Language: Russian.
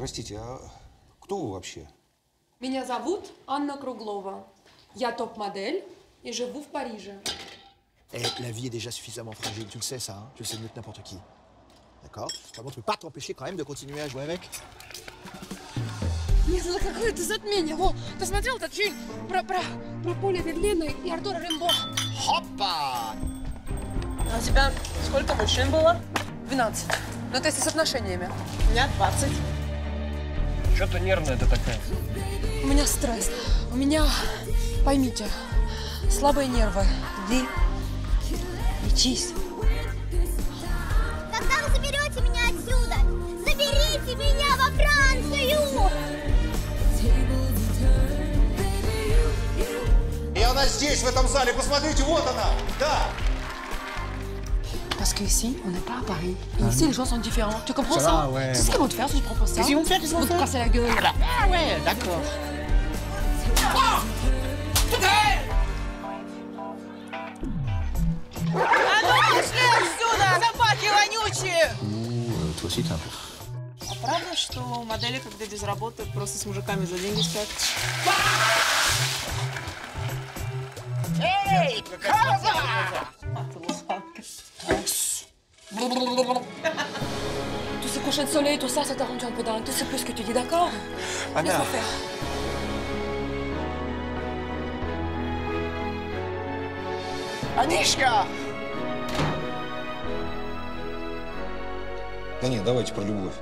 Простите, а кто вы вообще? Меня зовут Анна Круглова. Я топ-модель и живу в Париже. Eh, la vie est déjà suffisamment fragile, tu le sais ça, hein tu le sais mieux que n'importe qui. D'accord Comment tu peux pas t'empêcher quand même de continuer à jouer avec Нет, это какое-то затмение. О, ты смотрел этот фильм про, про, про Поля Верлена и Артура Рембо? Hoppa А у тебя сколько мужчин было? 12. Но это если с отношениями. У меня 20. Что ты нервная ты такая? У меня стресс. У меня, поймите, слабые нервы. Иди, лечись. Когда вы заберете меня отсюда? Заберите меня во Францию! И она здесь, в этом зале, посмотрите, вот она! Да! Parce que ici, on n'est pas à Paris. Et ici, les gens sont différents. Tu comprends Ça ça, va, ouais, Tu sais ce qu'ils vont te faire si tu prends pas ça Qu'est-ce qu'ils vont te faire, qu'est-ce qu'ils vont Ils vont te faire casser la gueule. Ah ouais, d'accord. А ну пошли отсюда, собаки вонючие! toi aussi t'es un peu... А правда, что модели, когда без работы, просто с мужиками за деньги спят? Эй, коза! А, ты лоханка. Tous ces couchers de soleil, tout ça, ça t'a rendu un peu dingue. Tu sais plus ce que tu dis, d'accord Laisse-moi faire. Анишка! Да нет, давайте про любовь.